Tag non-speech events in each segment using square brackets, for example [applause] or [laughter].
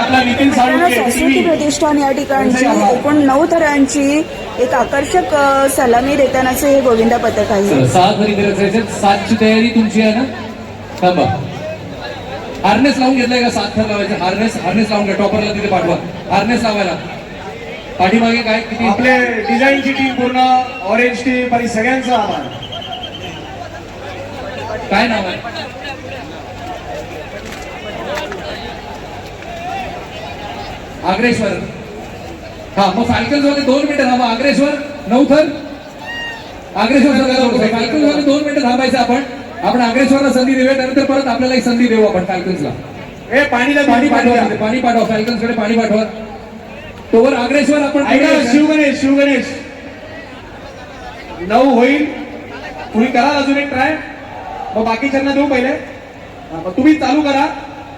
आपला नितीन मित्रांनो साळुंके सरस्वती TV. प्रतिष्ठान या ठिकाणची. एकूण नऊ थरांची एक आकर्षक सलामी देतानाचे हे गोविंदा पथक आहे. सहा खरी करायचे सातची तयारी तुमची आहे ना? थांबा. हार्नेस लावून घेतलाय का सात थर लावायचे? हार्नेस हार्नेस लावून घ्या. टॉपरला तिथे पाठवा. हार्नेस लावायला. पाठीमागे काय? किती? आपले डिझाईनची टीम पूर्ण ऑरेंज टीम आणि सगळ्यांचा आभार. काय नाव आहे? आग्रेश्वर हा मग फाल्कन्स वाले दोन मिनिटं थांबा. आग्रेश्वर नऊ थर आग्रेश्वर फाल्कन्स वाले दोन मिनिटं थांबायचं आपण. आपण आग्रेश्वरला संधी देऊया त्यानंतर परत आपल्याला एक संधी देऊ आपण फाल्कन्सला हे पाणी द्या, पाणी पाठवा. पाणी. पाठवा. फाल्कन्सकडे पाणी पाठवा. तोवर आग्रेश्वर आपण. शिवगणेश शिवगणेश. नऊ होईल. तुम्ही करा अजून एक ट्राय मग बाकीच्यांना देऊ पहिले. मग तुम्ही चालू करा.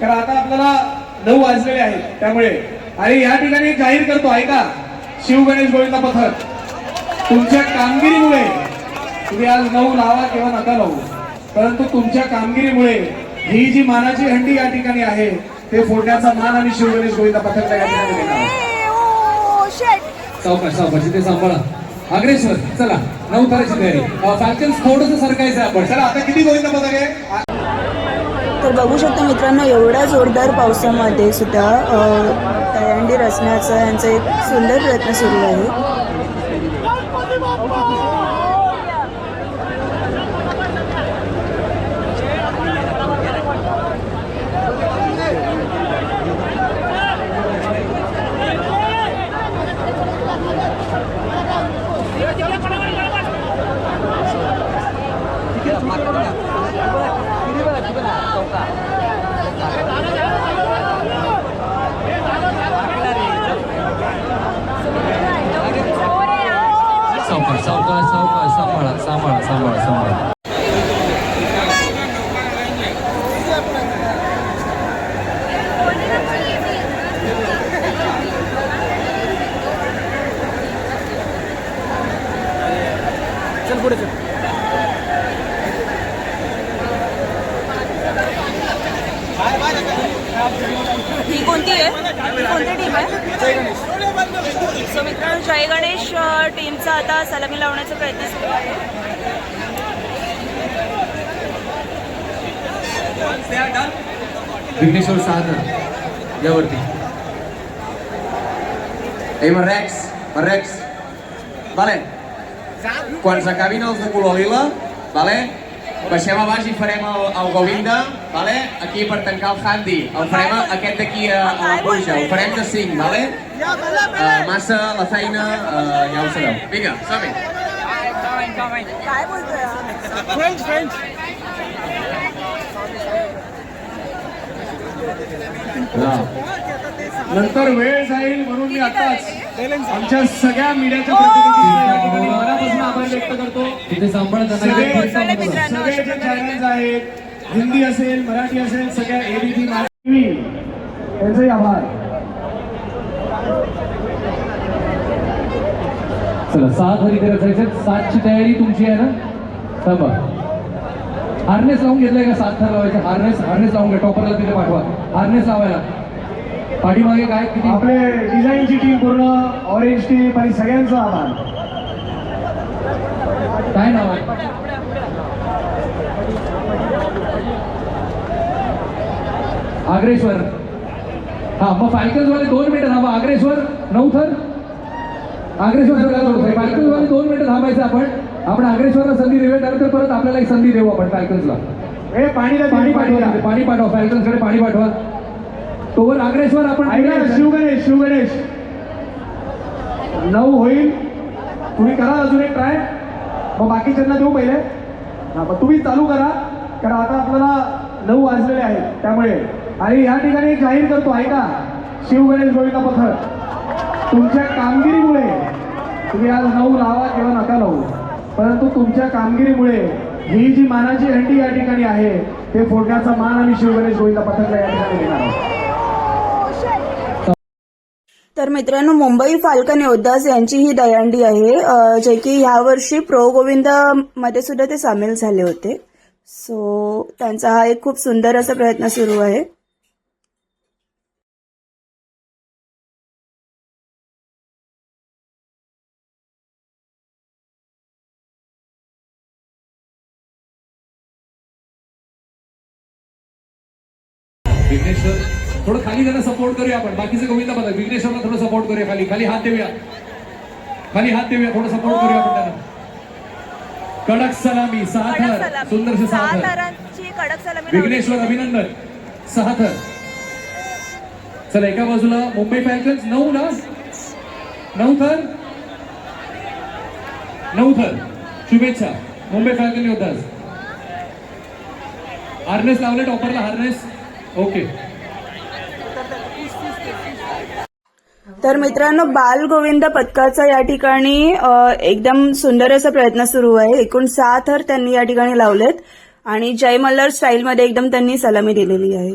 कारण आता आपल्याला नऊ वाजलेले आहेत. त्यामुळे आणि या ठिकाणी जाहीर करतो ऐका. शिवगणेश गोविंद पथक. तुमच्या कामगिरीमुळे तुम्ही आज नऊ लावा किंवा नका लावू परंतु तुमच्या कामगिरीमुळे ही जी मानाची हंडी या ठिकाणी आहे ते फोडण्याचा मान आणि शिवगणेश गोविंद पथकला या ठिकाणी सावकाश सावकाश सांभाळा. अग्रेश्वर चला. नऊ ताराची तयारी. फाल्कन्स थोडस सरकायचं आपण. चला आता किती गोविंद पथक आहे? तर बघू शकता मित्रांनो एवढ्या जोरदार पावसामध्ये सुद्धा मंदिर असण्याचा यांचा एक सुंदर प्रयत्न सुरू आहे. सावकाश सावकाश सावकाश सांभाळा सांभाळा सांभाळा सांभाळा ही कोणती आहे ही कोणती टीम आहे सो मित्रांनो जय गणेश टीमचा आता सलामी लावण्याचा प्रयत्न सुरू आहे विघ्नेश्वर साधन यावरती Ei, Marrecs, Marrecs. Vale. Quan s'acabin els de color lila, vale? baixem a baix i farem el, el Govinda, vale? aquí per tancar el Handy. El farem a- aquest d'aquí a, a la pluja, el farem de 5, vale? Uh, massa, la feina, uh, ja ho sabeu. Vinga, som-hi. काय बोलतोय नंतर वेळ जाईल म्हणून मी आताच आमच्या सगळ्या मीडियाच्या प्रतिनिधींचे या ठिकाणी मनापासून आभार व्यक्त करतो तिथे सांभाळा आहेत. हिंदी असेल मराठी असेल सगळ्या एबीपी टीव्ही त्यांचेही आभार. चला सहा खरी करायचे सातची तयारी तुमची आहे ना? थांबा. हार्नेस लावून घेतलाय का सात थर लावायचे? हार्नेस हार्नेस लावून घ्या. टॉपरला तिथे पाठवा. हार्नेस लावायला. पाठीमागे काय? किती? आपले डिझाईनची टीम पूर्ण ऑरेंज टीम आणि सगळ्यांचा आभार. काय नाव आहे? आग्रेश्वर हा मग फाल्कन्स वाले दोन मिनिटं थांबा. आग्रेश्वर नऊ थर आग्रेश्वर फाल्कन्स वाले दोन मिनिटं थांबायचं आपण. आपण आग्रेश्वरला संधी देऊया त्यानंतर परत आपल्याला एक संधी देऊ आपण फाल्कन्सला हे पाणी पाणी पाठवा पाणी पाठवा फाल्कन्सकडे पाणी पाठवा. तोवर आग्रेश्वर आपण. शिवगणेश शिवगणेश. नऊ होईल. तुम्ही करा अजून एक ट्राय मग बाकीच्यांना देऊ पहिले. हा मग तुम्ही चालू करा. कारण आता आपल्याला नऊ वाजलेले आहेत. त्यामुळे आणि या ठिकाणी जाहीर करतो ऐका. शिवगणेश गोविंदा पथक. तुमच्या कामगिरीमुळे तुम्ही आज नऊ लावा किंवा नका लावू परंतु तुमच्या कामगिरीमुळे ही जी मानाची हंडी या ठिकाणी आहे ते फोडण्याचा मान आणि शिवगणेश गोविंदा पथकला या ठिकाणी देणार आहोत. तर मित्रांनो मुंबई फाल्कन योद्धास यांची ही दयांडी आहे. जे की यावर्षी प्रो गोविंदमध्ये सुद्धा ते सामील झाले होते. सो त्यांचा हा एक खूप सुंदर असा प्रयत्न सुरू आहे. विघ्नेश्वर थोडं खाली त्यांना सपोर्ट करूया आपण. बाकीचे गोविंदा बघा. विघ्नेश्वरला थोडं सपोर्ट करूया खाली. खाली हात देऊया. खाली हात देऊया. थोडं सपोर्ट करूया आपण त्यांना कडक सलामी सहा थर सहा लावली. विघ्नेश्वर अभिनंदन. सहा थर चला एका बाजूला मुंबई फॅल्कन्स नऊ ना? नऊ थर? नऊ थर. शुभेच्छा. मुंबई फॅल्कन योद्धास. हार्नेस लावले टॉपरला. हार्नेस. ओके. तर मित्रांनो बाल गोविंद पथकाचा या ठिकाणी एकदम सुंदर असा प्रयत्न सुरू आहे. एकूण सात हर त्यांनी या ठिकाणी लावलेत आणि जय मल्हार स्टाईलमध्ये एकदम त्यांनी सलामी दिलेली आहे.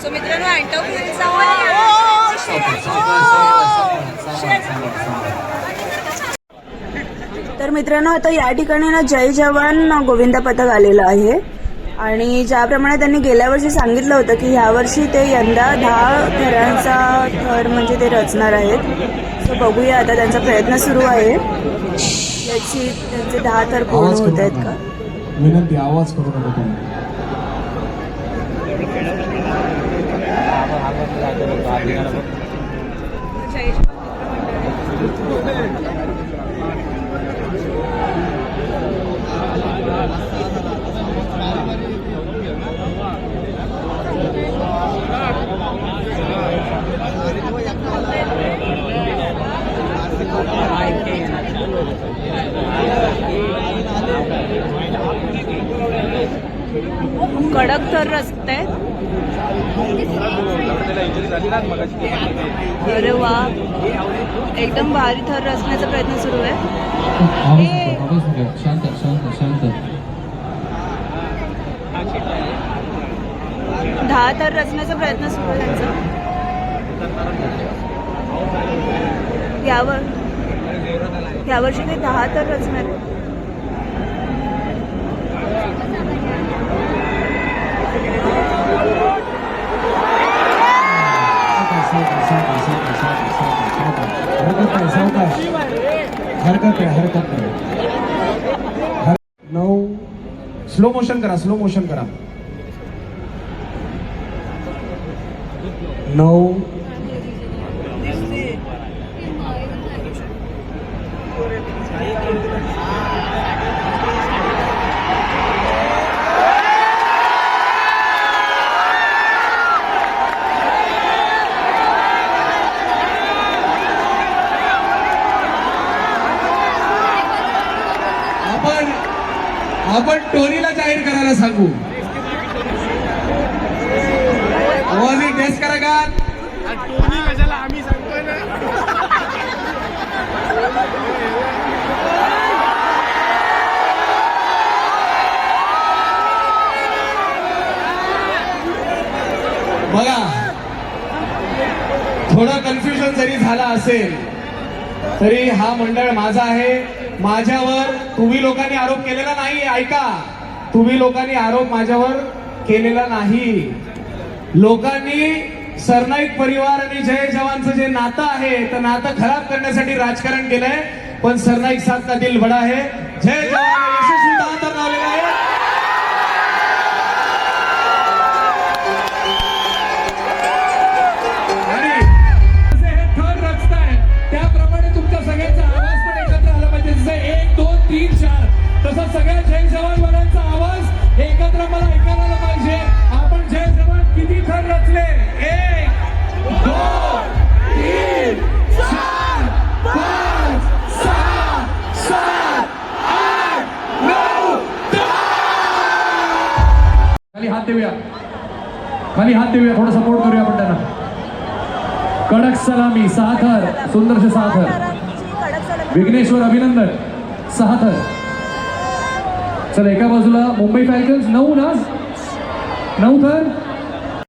सो मित्रांनो [laughs] तर मित्रांनो आता या ठिकाणी ना जय जवान गोविंद पथक आलेलं आहे. आणि ज्याप्रमाणे त्यांनी गेल्या वर्षी सांगितलं होतं की ह्या वर्षी ते यंदा दहा थरांचा थर म्हणजे ते रचणार आहेत. सो बघूया आता त्यांचा प्रयत्न सुरू आहे. याची त्यांचे दहा थर पूर्ण होत आहेत का? विनंती आवाज करू नका कोणी कडक थर रस्ते अरे वा. एकदम भारी थर रचण्याचा प्रयत्न सुरू आहे. शांत शांत शांत. दहा थर रचण्याचा प्रयत्न सुरू आहे त्यांचा. यावर यावर्षी ते दहा तर रचणार आहे. हरकत आहे हरकत नाही नऊ. स्लो मोशन करा स्लो मोशन करा. नऊ आपण आपण टोनीला जाहीर करायला सांगू. आवाज टेस्ट करा का टोनी कशाला आम्ही सांगतोय ना? बघा. थोडं कन्फ्युजन जरी झालं असेल तरी हा मंडळ माझा आहे. माझ्यावर तुम्ही लोकांनी आरोप केलेला नाही ऐका. तुम्ही लोकांनी आरोप माझ्यावर केलेला नाही. लोकांनी सरनाईक परिवार आणि जय जवानचं जे नातं आहे तर नातं खराब करण्यासाठी राजकारण केलंय पण सरनाईक साथ का दिल बडा आहे. जय जवान सगळ्या जय जवान वाल्यांचा आवाज एकत्र मला ऐकायला पाहिजे. आपण जय जवान किती थर रचले? एक दोन देऊया. खाली हात देऊया. थोडा सपोर्ट करूया आपण त्यांना. कडक सलामी सहा थर. सुंदरशे सहा थर. विघ्नेश्वर अभिनंदन. सहा थर. चला एका बाजूला मुंबई फॅल्कन्स नऊ ना नऊ तर